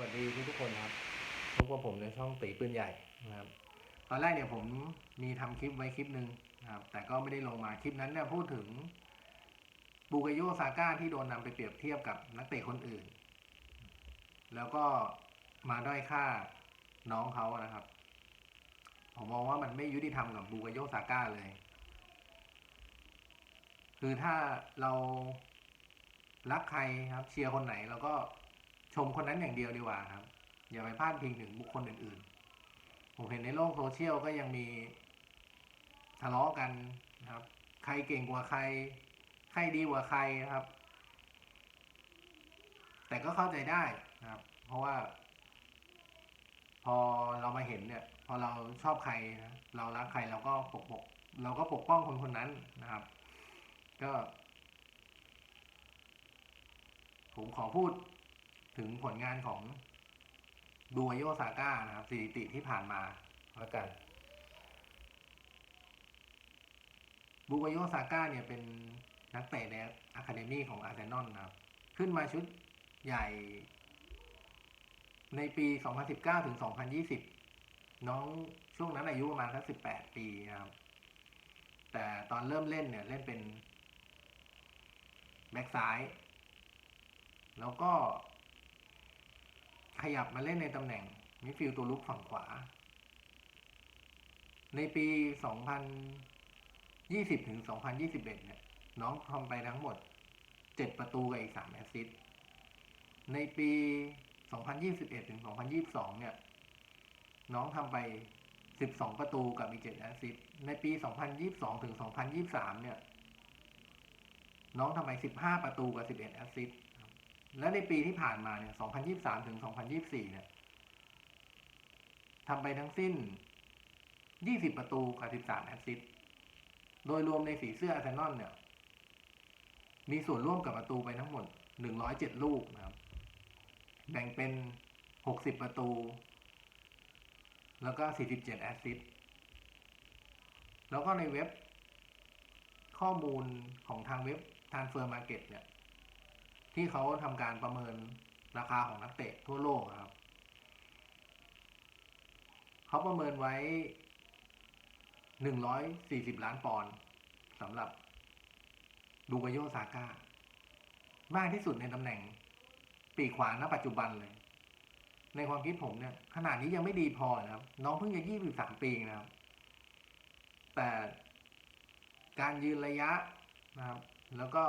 วัสดีทุกทุกคนครับพบกับผมในช่องตีปืนใหญ่นะครับ ตอนแรกเนี่ยผมมีทำคลิปไว้คลิปหนึ่งนะครับ แต่ก็ไม่ได้ลงมาคลิปนั้นเนี่ยพูดถึงบูกาโยซาก้าที่โดนนำไปเปรียบเทียบกับนักเตะคนอื่น แล้วก็มาด้อยค่าน้องเขานะครับ ผมมองว่ามันไม่ยุติธรรมกับบูกาโยซาก้าเลย คือถ้าเรารักใครครับเชียร์คนไหนเราก็ ชมคนนั้นอย่างเดียวดีกว่าครับ อย่าไปพาดพิงถึงบุคคลอื่นๆ ผมเห็นในโลกโซเชียลก็ยังมีทะเลาะกันนะครับ ใครเก่งกว่าใคร ใครดีกว่าใครนะครับ แต่ก็เข้าใจได้นะครับ เพราะว่า พอเรามาเห็นเนี่ย พอเราชอบใครนะเรารักใครเราก็ปกปกเราก็ปกป้องคนคนนั้นนะครับ ก็ ผมขอพูด ถึงผลงานของดูโยซาก้านะครับสถิติที่ผ่านมาแล้วกันบูกโยซาก้าเนี่ยเป็นนักเตะในอะคาเดมี่ของอาร์เซนอลนะครับ ขึ้นมาชุดใหญ่ในปี 2019 ถึง 2020 น้องช่วงนั้นอายุประมาณสัก18 ปีนะครับ แต่ตอนเริ่มเล่นเนี่ย เล่นเป็นแบ็กซ้าย แล้วก็ ขยับมาเล่นในตำแหน่งมิดฟิลด์ตัวลุกฝั่งขวา ในปี 2020 ถึง 2021 เนี่ยน้องทำไปทั้งหมด 7 ประตูกับอีก 3 แอสซิสต์ในปี 2021 ถึง 2022 เนี่ย น้องทำไป 12 ประตูกับอีก 7 แอสซิสต์ในปี 2022 ถึง 2023 เนี่ย น้องทำไป 15 ประตูกับ 11 แอสซิสต์ และในปีที่ผ่านมาเนี่ย 2023 ถึง 2024 เนี่ยทำไปทั้งสิ้น 20 ประตูกับ13 แอสซิสต์โดยรวมในสีเสื้ออาร์เซนอลเนี่ย มีส่วนร่วมกับประตูไปทั้งหมด 107 ลูกนะครับ แบ่งเป็น 60 ประตู แล้วก็ 47 แอสซิสต์แล้วก็ในเว็บข้อมูลของทางเว็บ Transfer Market เนี่ย ที่เขาทำการประเมินราคาของนักเตะทั่วโลกครับ เขาประเมินไว้ 140 ล้านปอนด์สำหรับดูกาโยซาก้ามากที่สุดในตำแหน่ง ปีขวาณปัจจุบันเลย ในความคิดผมเนี่ย ขนาดนี้ยังไม่ดีพอนะครับ น้องเพิ่งจะ23ปีนะครับ แต่การยืนระยะนะครับ แล้วก็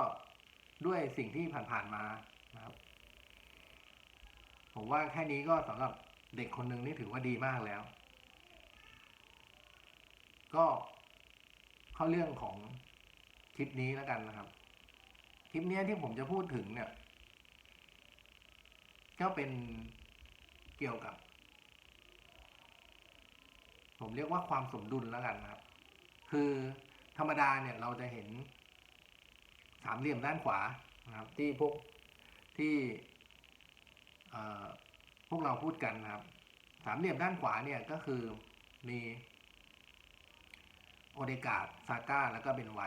ด้วยสิ่งที่ผ่านๆมานะครับ ผมว่าแค่นี้ก็สำหรับเด็กคนหนึ่งนี่ถือว่าดีมากแล้ว ก็เข้าเรื่องของคลิปนี้แล้วกันนะครับ คลิปนี้ที่ผมจะพูดถึงเนี่ย ก็เป็นเกี่ยวกับ ผมเรียกว่าความสมดุลแล้วกันนะครับ คือธรรมดาเนี่ยเราจะเห็น สามเหลี่ยมด้านขวานะครับที่พวกที่เอ่อพวกเราพูดกันนะครับ สามเหลี่ยมด้านขวาเนี่ยก็คือมีโอเดกาดซาก้าแล้วก็เบนไว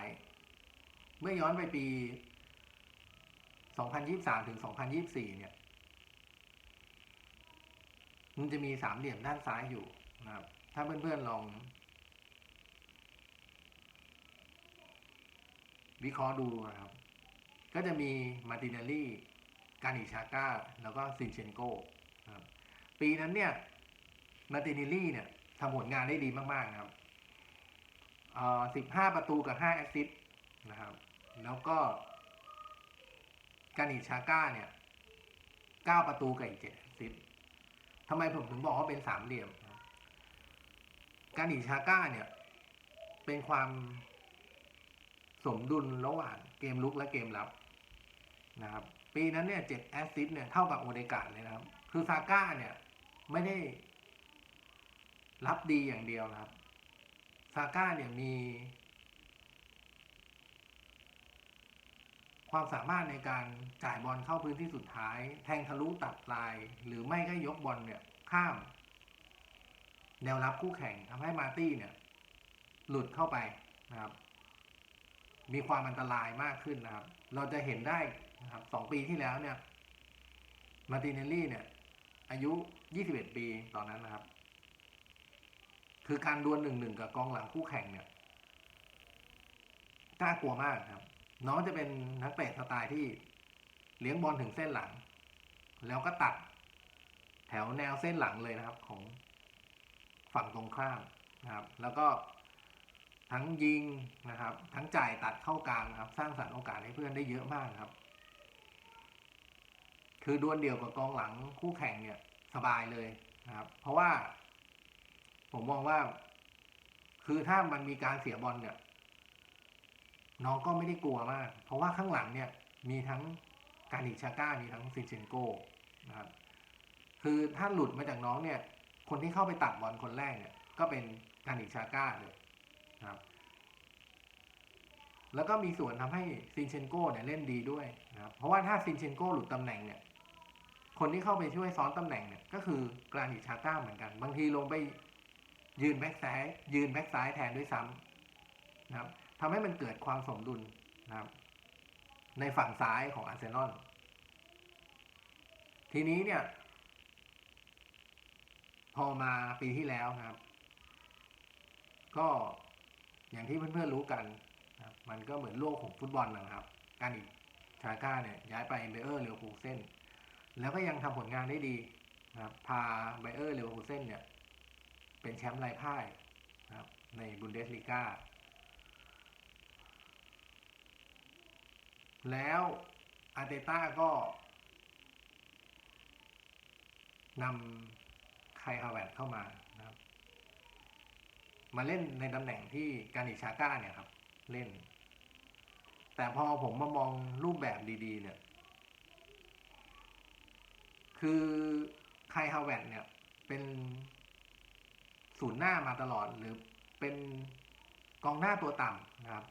เมื่อย้อนไปปี 2023 ถึง 2024 เนี่ย มันจะมีสามเหลี่ยมด้านซ้ายอยู่นะครับ ถ้าเพื่อนๆลอง วิเคราะห์ดูนะครับ ก็จะมีมาติเนลลี่กานิชาก้า แล้วก็ซินเชนโกนะครับปีนั้นเนี่ยมาติเนลลี่เนี่ยทำผลงานได้ดีมากๆนะครับเอ่อ15ประตูกับ5แอสซิสต์นะครับ แล้วก็กานิชาก้าเนี่ย9ประตูกับอีก7แอสซิสต์ทำไมผมถึงบอกว่าเป็นสามเหลี่ยมนะครับกานิชาก้าเนี่ย เป็นความ สมดุลระหว่างเกมลุกและเกมรับนะครับปีนั้นเนี่ยเจ็ดแอสซิสต์เนี่ยเท่ากับโอเดกาเลยนะครับ คือซาก้าเนี่ยไม่ได้รับดีอย่างเดียวนะครับซาก้าเนี่ยมี ความสามารถในการจ่ายบอลเข้าพื้นที่สุดท้าย แทงทะลุตัดลาย หรือไม่ก็ยกบอลเนี่ยข้าม แนวรับคู่แข่งทำให้มาตี้เนี่ย หลุดเข้าไปนะครับ มีความอันตรายมากขึ้นนะครับ เราจะเห็นได้นะครับสองปีที่แล้วเนี่ยมาร์ตินเนลลี่เนี่ยออายุ 21 ปีตอนนั้นนะครับ คือการดวลหนึ่งหนึ่งกับกองหลังคู่แข่งเนี่ยน่ากลัวมากครับ น้องจะเป็นนักเตะสไตล์ที่เลี้ยงบอลถึงเส้นหลัง แล้วก็ตัดแถวแนวเส้นหลังเลยนะครับ ของฝั่งตรงข้ามนะครับ แล้วก็ ทั้งยิงนะครับ ทั้งจ่ายตัดเข้ากลางครับ สร้างสรรค์โอกาสให้เพื่อนได้เยอะมากครับ คือดวลเดี่ยวกับกองหลังคู่แข่งเนี่ยสบายเลยนะครับ เพราะว่า ผมมองว่า คือถ้ามันมีการเสียบอลเนี่ย น้องก็ไม่ได้กลัวมาก เพราะว่าข้างหลังเนี่ย มีทั้งการิชาก้ามีทั้งซินเชนโกนะครับ คือถ้าหลุดมาจากน้องเนี่ย คนที่เข้าไปตัดบอลคนแรกเนี่ย ก็เป็นการิชาก้าเลย นะครับ แล้วก็มีส่วนทำให้ซินเชนโก้เนี่ยเล่นดีด้วยนะครับ เพราะว่าถ้าซินเชนโก้หลุดตำแหน่งเนี่ย คนที่เข้าไปช่วยซ้อนตำแหน่งเนี่ย ก็คือกรานิชาก้าเหมือนกัน บางทีลงไปยืนแบ็กซ้ายยืนแบ็กซ้ายแทนด้วยซ้ำนะครับทำให้มันเกิดความสมดุลนะครับ ในฝั่งซ้ายของอาร์เซนอลทีนี้เนี่ย พอมาปีที่แล้วนะครับ ก็ อย่างที่เพื่อนๆรู้กันนะครับมันก็เหมือนโลกของฟุตบอลนะครับการอีกชาก้าเนี่ยย้ายไปเบเออร์เลวคูเซนแล้วก็ยังทำผลงานได้ดีนะครับพาไบเออร์เลวคูเซนเนี่ยเป็นแชมป์ไร้พ่ายนะครับในบุนเดสลีกาแล้วอาร์เตต้าก็นำไคฮาเวตเข้ามา มาเล่นในตำแหน่งที่การิชาก้าเนี่ยครับ เล่น แต่พอผมมามองรูปแบบดีๆ เนี่ย คือไคฮาวเวตเนี่ยเป็นศูนย์หน้ามาตลอดหรือเป็นกองหน้าตัวต่ำนะครับ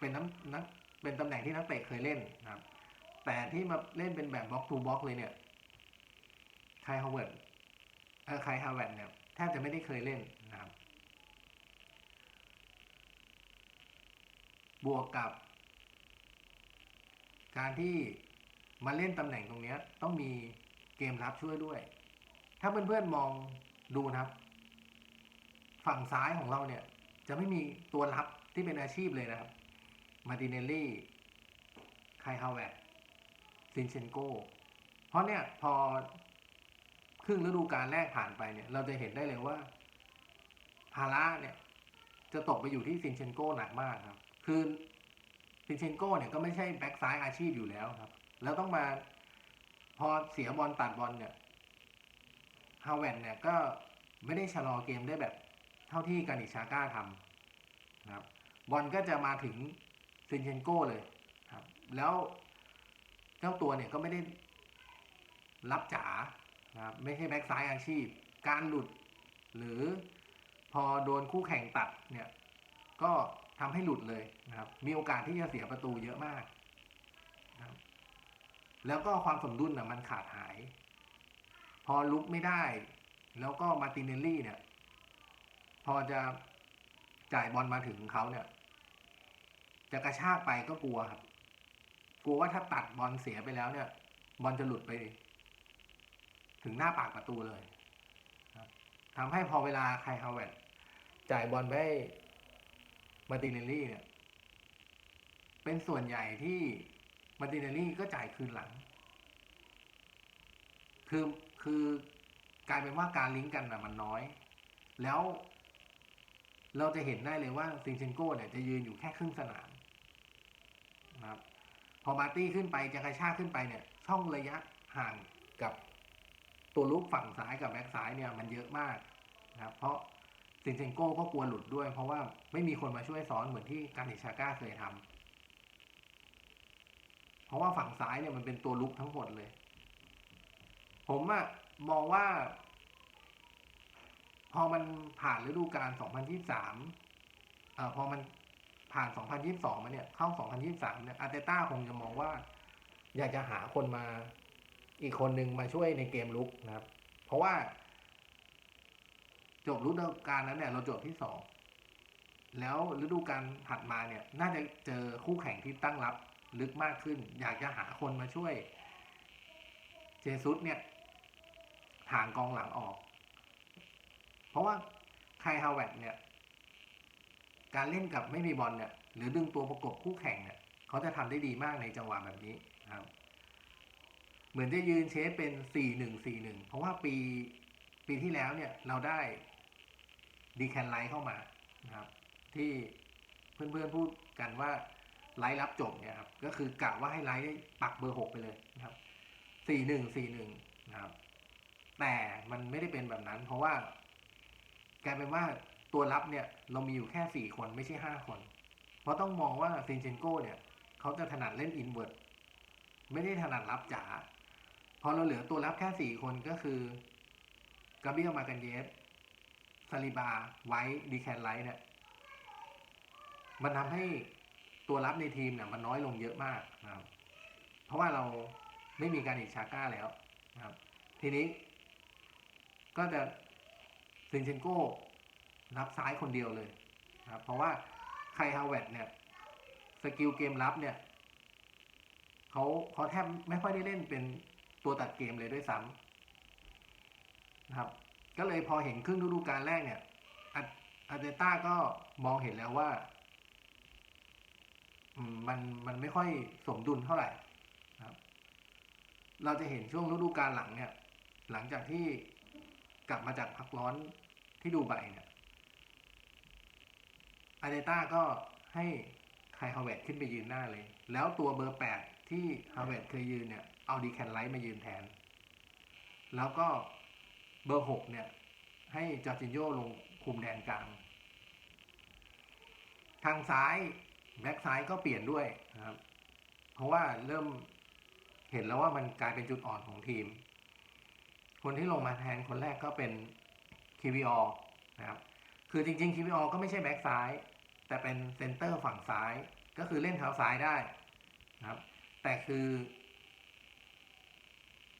เป็นน้ำนักเป็นตำแหน่งที่นักเตะเคยเล่นนะครับ แต่ที่มาเล่นเป็นแบบบล็อกทูบล็อกเลยเนี่ยไคฮาวเวิร์ดเออไคฮาวเวิร์ดเนี่ยแทบจะไม่ได้เคยเล่นนะครั บวกกับ การที่มาเล่นตำแหน่งตรงนี้ต้องมีเกมรับช่วยด้วย ถ้าเพื่อนๆมองดูนะครับ ฝั่งซ้ายของเราเนี่ย จะไม่มีตัวรับที่เป็นอาชีพเลยนะครับ มาติเนลลี่ ไคฮาวเวตซินเชนโก เพราะเนี่ยพอครึ่งฤดูกาลแรกผ่านไปเนี่ย เราจะเห็นได้เลยว่า ภาระเนี่ย จะตกไปอยู่ที่ซินเชนโกหนักมากครับ คือซินเชนโก้เนี่ยก็ไม่ใช่แบ็กซ้ายอาชีพอยู่แล้วครับ แล้วต้องมาพอเสียบอลตัดบอลเนี่ยฮาวเวตเนี่ยก็ไม่ได้ชะลอเกมได้แบบเท่าที่กานิชาก้าทำนะครับ บอลก็จะมาถึงซินเชนโก้เลยครับ แล้วเจ้าตัวเนี่ยก็ไม่ได้รับจ๋านะครับไม่ใช่แบ็กซ้ายอาชีพ การหลุด หรือพอโดนคู่แข่งตัดเนี่ยก็ ทำให้หลุดเลยนะครับ มีโอกาสที่จะเสียประตูเยอะมากนะครับแล้วก็ความสมดุลนะมันขาดหาย พอลุกไม่ได้ แล้วก็มาติเนลลี่เนี่ย พอจะจ่ายบอลมาถึงเขาเนี่ย จะกระชากไปก็กลัวครับ กลัวว่าถ้าตัดบอลเสียไปแล้วเนี่ย บอลจะหลุดไป ถึงหน้าปากประตูเลยทำให้พอเวลาไคฮาวเวตจ่ายบอลไป มาติเนลลี่เนี่ยเป็นส่วนใหญ่ที่มาติเนลลี่ก็จ่ายคืนหลัง คือคือกลายเป็นว่าการลิงก์กันนะมันน้อย แล้วเราจะเห็นได้เลยว่าซิงเชนโก้เนี่ยจะยืนอยู่แค่ครึ่งสนามนะครับพอมาตี้ขึ้นไปจะกระชากขึ้นไปเนี่ย ช่องระยะห่างกับตัวลุกฝั่งซ้ายกับแบ็กซ้ายเนี่ยมันเยอะมากนะครับเพราะ ซินเชนโก้ก็กลัวหลุดด้วย เพราะว่าไม่มีคนมาช่วยซ้อนเหมือนที่การิชาก้าเคยทำเพราะว่าฝั่งซ้ายเนี่ยมันเป็นตัวลุกทั้งหมดเลย ผมอะมองว่า พอมันผ่านฤดูกาล 2023เอ่อพอมันผ่าน 2022 มาเนี่ย เข้า 2023 เนี่ยอาร์เตต้าคงจะมองว่า อยากจะหาคนมาอีกคนหนึ่งมาช่วยในเกมลุกนะครับ เพราะว่า จบฤดูกาลนั้นเนี่ยเราจบที่สองแล้วฤดูกาลถัดมาเนี่ยน่าจะเจอคู่แข่งที่ตั้งรับลึกมากขึ้น อยากจะหาคนมาช่วย เจซุสเนี่ยทห่างกองหลังออก เพราะว่าไคฮาวเวตเนี่ย การเล่นกับไม่มีบอลเนี่ย หรือดึงตัวประกบคู่แข่งเนี่ย เขาจะทำได้ดีมากในจังหวะแบบนี้นะครับ เหมือนจะยืนเชฟเป็นสี่หนึ่งสี่หนึ่งเพราะว่าปีปีที่แล้วเนี่ยเราได้ ดีแคนไลท์เข้ามานะครับ ที่เพื่อนๆพูดกันว่าไลท์รับจบเนี่ยครับก็คือกะว่าให้ไลท์ได้ปักเบอร์หกไปเลยนะครับสี่หนึ่งสี่หนึ่งนะครับ แต่มันไม่ได้เป็นแบบนั้น เพราะว่ากลายเป็นว่าตัวรับเนี่ยเรามีอยู่แค่สี่คนไม่ใช่ห้าคน เพราะต้องมองว่าซินเชนโก้เนี่ยเขาจะถนัดเล่นอินเวอร์ตไม่ได้ถนัดรับจ๋าพอเราเหลือตัวรับแค่สี่คนก็คือกาเบียลมากันเยส ซาลิบาไวท์ดีแคนไลท์เนี่ยมันทำให้ตัวรับในทีมเนี่ยมันน้อยลงเยอะมากนะครับ เพราะว่าเราไม่มีการอิชาก้าแล้วนะครับ ทีนี้ ก็จะซินเชนโก้รับซ้ายคนเดียวเลยนะครับ เพราะว่าไคฮาวเวตเนี่ยสกิลเกมรับเนี่ยเขาเขาแทบไม่ค่อยได้เล่นเป็นตัวตัดเกมเลยด้วยซ้ำนะครับ ก็เลยพอเห็นครึ่งฤดูกาลแรกเนี่ยอาร์เตต้าก็มองเห็นแล้วว่ามันมันไม่ค่อยสมดุลเท่าไหร่ครับ เราจะเห็นช่วงฤดูกาลหลังเนี่ย หลังจากที่กลับมาจากพักร้อนที่ดูไบเนี่ยอาร์เตต้าก็ให้ไคฮาวเวตขึ้นไปยืนหน้าเลย แล้วตัวเบอร์แปดที่ฮาวเวตเคยยืนเนี่ย เอาดีแคนไลท์มายืนแทน แล้วก็ เบอร์หกเนี่ย ให้จอร์จินโยลงคุมแดนกลาง ทางซ้ายแบ็กซ้ายก็เปลี่ยนด้วยนะครับ เพราะว่าเริ่มเห็นแล้วว่ามันกลายเป็นจุดอ่อนของทีม คนที่ลงมาแทนคนแรกก็เป็นคีวีออนะครับ คือจริงๆคีวีออก็ไม่ใช่แบ็กซ้าย แต่เป็นเซนเตอร์ฝั่งซ้าย ก็คือเล่นเท้าซ้ายได้นะครับ แต่คือ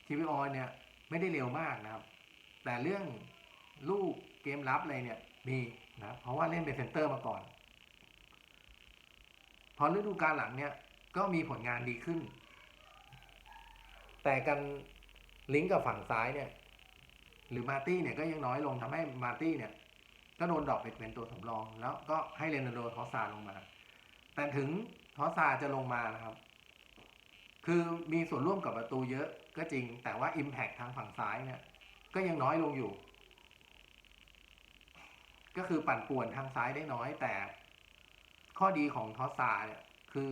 คีวีออเนี่ยไม่ได้เร็วมากนะครับ แต่เรื่องลูกเกมรับอะไรเนี่ยมีนะเพราะว่าเล่นเป็นเซนเตอร์มาก่อน พอฤดูกาลหลังเนี่ยก็มีผลงานดีขึ้น แต่กันลิงก์กับฝั่งซ้ายเนี่ย หรือมาตี้เนี่ยก็ยังน้อยลงทำให้มาตี้เนี่ย ก็โดนดรอปไปเป็นตัวสำรอง แล้วก็ให้เรนโดทอสซาลงมา แต่ถึงทอสซาจะลงมานะครับ คือมีส่วนร่วมกับประตูเยอะก็จริง แต่ว่า Impact ทางฝั่งซ้ายเนี่ย ก็ยังน้อยลงอยู่ ก็คือปั่นป่วนทางซ้ายได้น้อย แต่ข้อดีของทอสซาเนี่ยคือ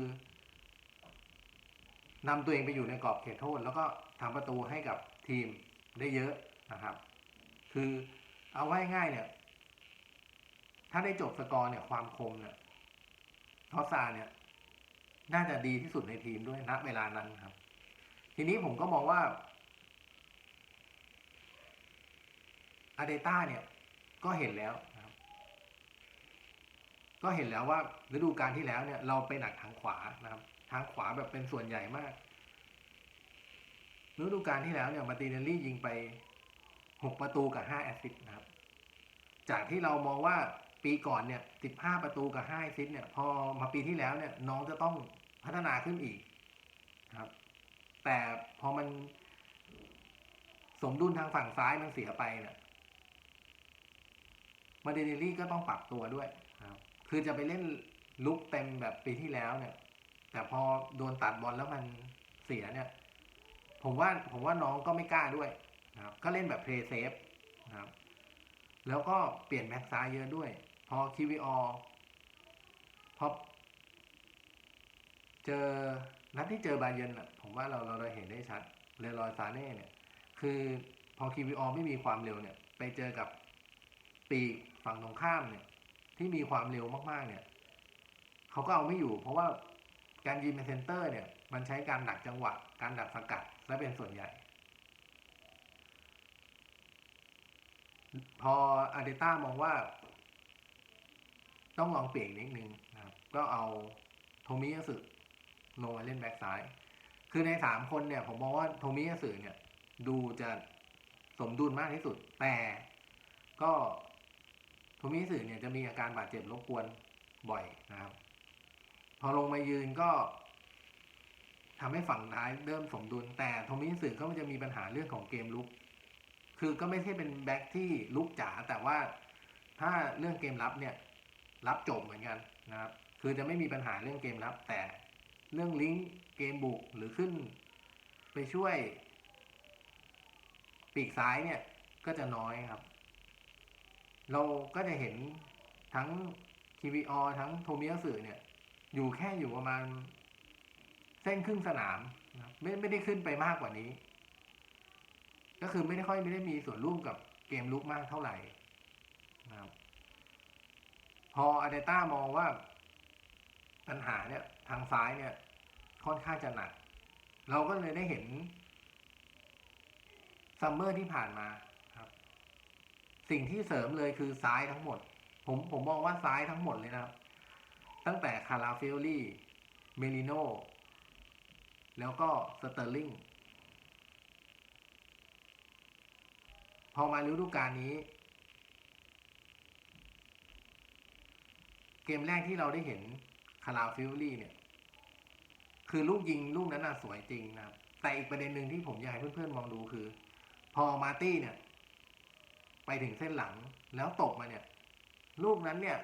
นำตัวเองไปอยู่ในกรอบเขตโทษ แล้วก็ทำประตูให้กับทีมได้เยอะนะครับ คือเอาไว้ง่ายเนี่ย ถ้าได้จบสกอร์เนี่ยความคมเนี่ยทอสซาเนี่ย น่าจะดีที่สุดในทีมด้วยณเวลานั้นครับ ทีนี้ผมก็มองว่า อาเดต้าเนี่ยก็เห็นแล้วนะครับ ก็เห็นแล้วว่าฤดูกาลที่แล้วเนี่ยเราไปหนักทางขวานะครับ ทางขวาแบบเป็นส่วนใหญ่มากฤดูกาลที่แล้วเนี่ยมาติเนลลี่ยิงไปหกประตูกับห้าแอสซิสต์นะครับ จากที่เรามองว่าปีก่อนเนี่ยสิบห้าประตูกับห้าแอสซิสต์เนี่ย พอมาปีที่แล้วเนี่ยน้องจะต้องพัฒนาขึ้นอีกนะครับ แต่พอมันสมดุลทางฝั่งซ้ายมันเสียไปเนี่ย มาร์ติเนลลี่ก็ต้องปรับตัวด้วยครับคือจะไปเล่นลุกเต็มแบบปีที่แล้วเนี่ย แต่พอโดนตัดบอลแล้วมันเสียเนี่ย ผมว่าผมว่าน้องก็ไม่กล้าด้วยนะครับ ก็เล่นแบบเพลย์เซฟนะครับ แล้วก็เปลี่ยนแบ็กซ้ายเยอะด้วย พอคิวีออพอเจอนัดที่เจอบาเยนอะ ผมว่าเราเราเราเห็นได้ชัดเลรอยซาเน่เนี่ย คือพอคิวีออไม่มีความเร็วเนี่ย ไปเจอกับปีก ฝั่งตรงข้ามเนี่ย ที่มีความเร็วมากๆ เนี่ยเขาก็เอาไม่อยู่ เพราะว่าการยืนเป็นเซนเตอร์เนี่ย มันใช้การดักจังหวะ การดักสกัดและเป็นส่วนใหญ่ พออาร์เดต้ามองว่า ต้องลองเปลี่ยนอีกนิดนึงนะครับ ก็เอาโทมิยาสึลงมาเล่นแบ็กซ้าย คือในสามคนเนี่ย ผมมองว่าโทมิยาสึเนี่ย ดูจะสมดุลมากที่สุด แต่ก็ โทมิสึเนี่ยจะมีอาการบาดเจ็บรบกวนบ่อยนะครับ พอลงมายืนก็ทำให้ฝั่งท้ายเริ่มสมดุล แต่โทมิยาสึก็จะมีปัญหาเรื่องของเกมลุก คือก็ไม่ใช่เป็นแบ็คที่ลุกจ๋าแต่ว่าถ้าเรื่องเกมรับเนี่ย รับจบเหมือนกันนะครับ คือจะไม่มีปัญหาเรื่องเกมรับ แต่เรื่องลิงก์เกมบุกหรือขึ้น ไปช่วย ปีกซ้ายเนี่ยก็จะน้อยครับ เราก็จะเห็นทั้ง TVO ทั้งโทมิยาสึเนี่ย อยู่แค่อยู่ประมาณ เส้นครึ่งสนามนะครับไม่ไม่ได้ขึ้นไปมากกว่านี้ ก็คือไม่ได้ค่อยไม่ได้มีส่วนร่วมกับเกมลุกมากเท่าไหร่นะครับพออาเดต้ามองว่าปัญหาเนี่ยทางซ้ายเนี่ย ค่อนข้างจะหนัก เราก็เลยได้เห็นซัมเมอร์ที่ผ่านมา สิ่งที่เสริมเลยคือซ้ายทั้งหมด ผมผมมองว่าซ้ายทั้งหมดเลยนะครับ ตั้งแต่คาราเฟลลี่เมลิโนแล้วก็สเตอร์ลิงพอมาฤดูกาลนี้ เกมแรกที่เราได้เห็นคาราฟิลลี่เนี่ย คือลูกยิงลูกนั้นน่ะสวยจริงนะครับ แต่อีกประเด็นหนึ่งที่ผมอยากให้เพื่อนๆมองดูคือ พอมาตี้เนี่ย ไปถึงเส้นหลังแล้วตกมาเนี่ย ลูกนั้นเนี่ย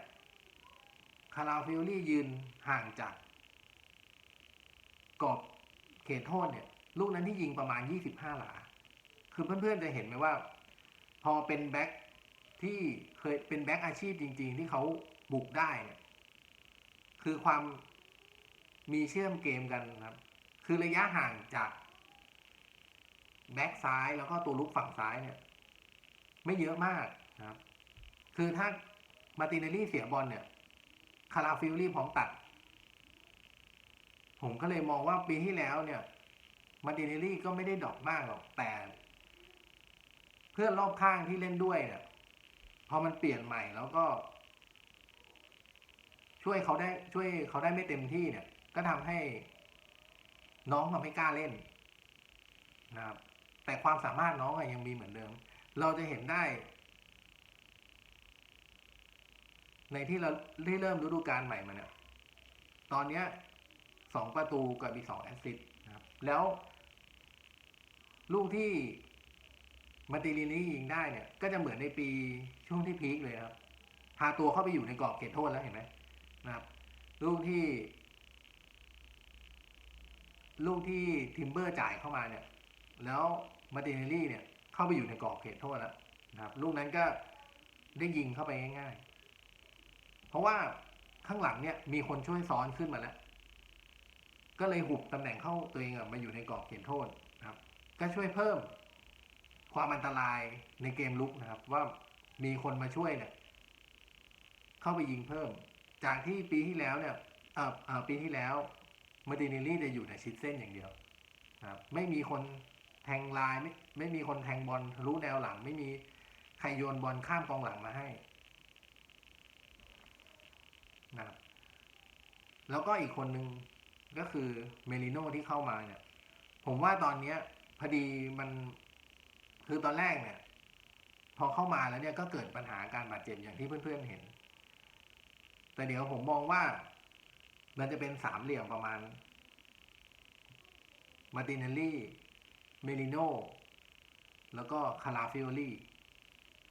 คาราฟิลลี่ยืนห่างจากกรอบเขตโทษเนี่ย ลูกนั้นที่ยิงประมาณ 25 หลา คือเพื่อนๆจะเห็นไหมว่า พอเป็นแบ็คที่เคยเป็นแบ็คอาชีพจริง ๆ ที่เขาบุกได้เนี่ย คือความมีเชื่อมเกมกันนะครับ คือระยะห่างจากแบ็คซ้ายแล้วก็ตัวลุกฝั่งซ้ายเนี่ย ไม่เยอะมากนะครับ คือถ้ามาร์ตินเนลลี่เสียบอลเนี่ย คาราฟิลลี่พร้อมตัด ผมก็เลยมองว่าปีที่แล้วเนี่ย มาร์ตินเนลลี่ก็ไม่ได้ดอปมากหรอก แต่ เพื่อนรอบข้างที่เล่นด้วยเนี่ย พอมันเปลี่ยนใหม่แล้วก็ ช่วยเขาได้ช่วยเขาได้ไม่เต็มที่เนี่ย ก็ทำให้น้องทำให้กล้าเล่นนะครับแต่ความสามารถน้องอะยังมีเหมือนเดิม เราจะเห็นได้ ในที่เราที่เริ่มฤดูกาลใหม่มาเนี่ย ตอนเนี้ยสองประตูกับอีกสองแอสซิสต์นะครับ แล้ว ลูกที่มาติลินี่ยิงได้เนี่ย ก็จะเหมือนในปีช่วงที่พีคเลยครับ พาตัวเข้าไปอยู่ในกรอบเขตโทษแล้วเห็นไหมนะครับ ลูกที่ ลูกที่ทิมเบอร์จ่ายเข้ามาเนี่ย แล้วมาติเนลลี่เนี่ย เข้าไปอยู่ในกรอบเขตโทษแล้วนะครับ ลูกนั้นก็ได้ยิงเข้าไปง่าย ๆ เพราะว่าข้างหลังเนี่ยมีคนช่วยซ้อนขึ้นมาแล้ว ก็เลยหุบตำแหน่งเข้าตัวเองมาอยู่ในกรอบเขตโทษนะครับ ก็ช่วยเพิ่มความอันตรายในเกมลุกนะครับ ว่ามีคนมาช่วยเนี่ย เข้าไปยิงเพิ่ม จากที่ปีที่แล้วเนี่ยเออเออปีที่แล้วมาติเนลลี่จะอยู่ในชิดเส้นอย่างเดียวนะครับ ไม่มีคน แทงลายไม่ไม่มีคนแทงบอลทะลุแนวหลัง ไม่มีใครโยนบอลข้ามกองหลังมาให้นะครับแล้วก็อีกคนนึงก็คือเมลิโนที่เข้ามาเนี่ย ผมว่าตอนเนี้ยพอดีมันคือตอนแรกเนี่ย พอเข้ามาแล้วเนี่ยก็เกิดปัญหาการบาดเจ็บอย่างที่เพื่อนๆเห็น แต่เดี๋ยวผมมองว่ามันจะเป็นสามเหลี่ยมประมาณมาติเนลลี่ เมลิโนแล้วก็คาราฟิโอลี่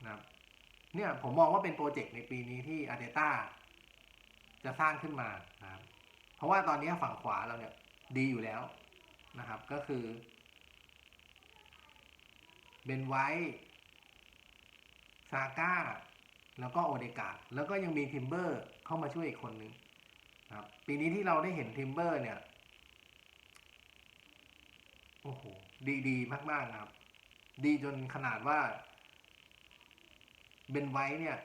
นะครับเนี่ยผมมองว่าเป็นโปรเจกต์ในปีนี้ที่อาร์เตต้าจะสร้างขึ้นมานะครับ เพราะว่าตอนนี้ฝั่งขวาเราเนี่ยดีอยู่แล้วนะครับ ก็คือเบนไวท์ซาก้า แล้วก็โอเดกาแล้วก็ยังมีทิมเบอร์เข้ามาช่วยอีกคนนึงนะครับ ปีนี้ที่เราได้เห็นทิมเบอร์เนี่ย โอ้โหดีดีมากๆนะครับ ดีจนขนาดว่าเบนไวท์เนี่ย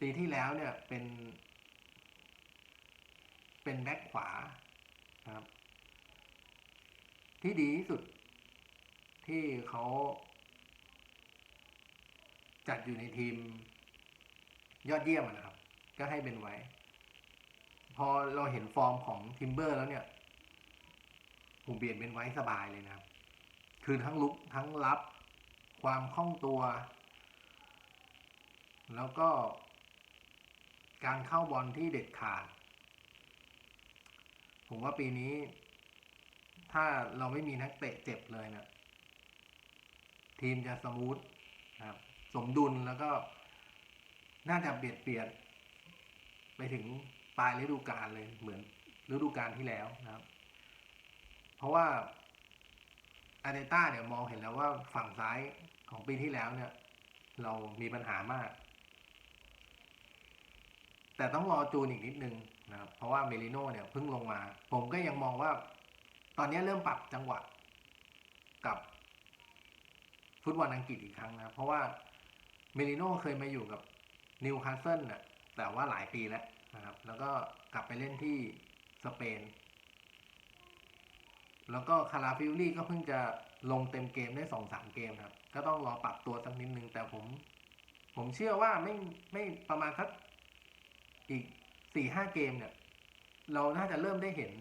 ปีที่แล้วเนี่ยเป็น เป็นแบ็คขวาครับ ที่ดีที่สุด ที่เขาจัดอยู่ในทีม ยอดเยี่ยมนะครับ ก็ให้เป็นไว้ พอเราเห็นฟอร์มของทิมเบอร์แล้วเนี่ย ผมเปลี่ยนเป็นไว้สบายเลยนะครับ คือทั้งลุกทั้งรับ ความคล่องตัว แล้วก็ การเข้าบอลที่เด็ดขาด ผมว่าปีนี้ ถ้าเราไม่มีนักเตะเจ็บเลยเนะี่ยทีมจะสมูทนะครับสมดุลแล้วก็น่าจะเบียดเบียดไปถึงปลายฤดูกาลเลยเหมือนฤดูกาลที่แล้วนะครับ เพราะว่าอาร์เตต้าเนี่ยมองเห็นแล้วว่าฝั่งซ้ายของปีที่แล้วเนี่ย เรามีปัญหามาก แต่ต้องรอจูนอีกนิดนึงนะครับเพราะว่าเมลิโน่เนี่ยเพิ่งลงมา ผมก็ยังมองว่า ตอนนี้เริ่มปรับจังหวะกับฟุตบอลอังกฤษอีกครั้งนะ เพราะว่าเมลิโน่เคยมาอยู่กับนิวคาสเซิลน่ะแต่ว่าหลายปีแล้วนะครับ แล้วก็กลับไปเล่นที่สเปน แล้วก็คาราฟิลลี่ก็เพิ่งจะลงเต็มเกมได้สองสามเกมครับ ก็ต้องรอปรับตัวสักนิดนึง แต่ผม ผมเชื่อว่าไม่ไม่ประมาณสักอีกสี่ห้าเกมเนี่ย เราน่าจะเริ่มได้เห็น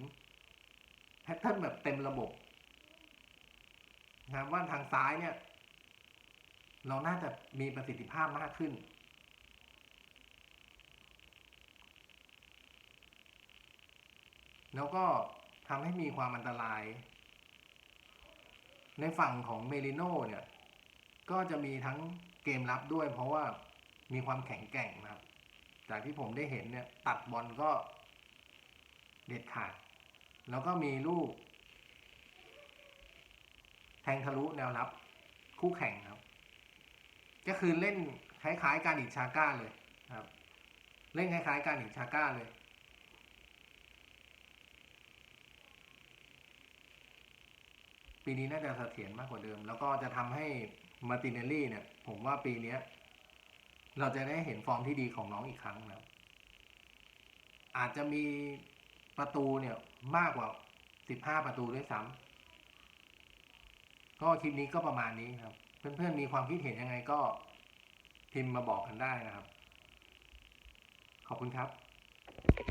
แพทเทิร์นแบบเต็มระบบนะครับว่าทางซ้ายเนี่ย เราน่าจะมีประสิทธิภาพมากขึ้น แล้วก็ ทำให้มีความอันตราย ในฝั่งของเมลิโน่เนี่ย ก็จะมีทั้งเกมรับด้วย เพราะว่ามีความแข็งแกร่งนะครับ จากที่ผมได้เห็นเนี่ย ตัดบอลก็เด็ดขาด แล้วก็มีลูก แทงทะลุแนวรับ คู่แข่งครับ ก็คือเล่นคล้ายๆ การอิชาก้าเลยครับ เล่นคล้ายๆ การอิชาก้าเลย ปีนี้น่าจะเสถียรมากกว่าเดิม แล้วก็จะทำให้มาตินเนลลี่เนี่ย ผมว่าปีเนี้ย เราจะได้เห็นฟอร์มที่ดีของน้องอีกครั้งนะครับ อาจจะมีประตูเนี่ยมากกว่า15ประตูด้วยซ้ำก็คลิปนี้ก็ประมาณนี้ครับ เพื่อนๆมีความคิดเห็นยังไงก็พิมพ์มาบอกกันได้นะครับ ขอบคุณครับ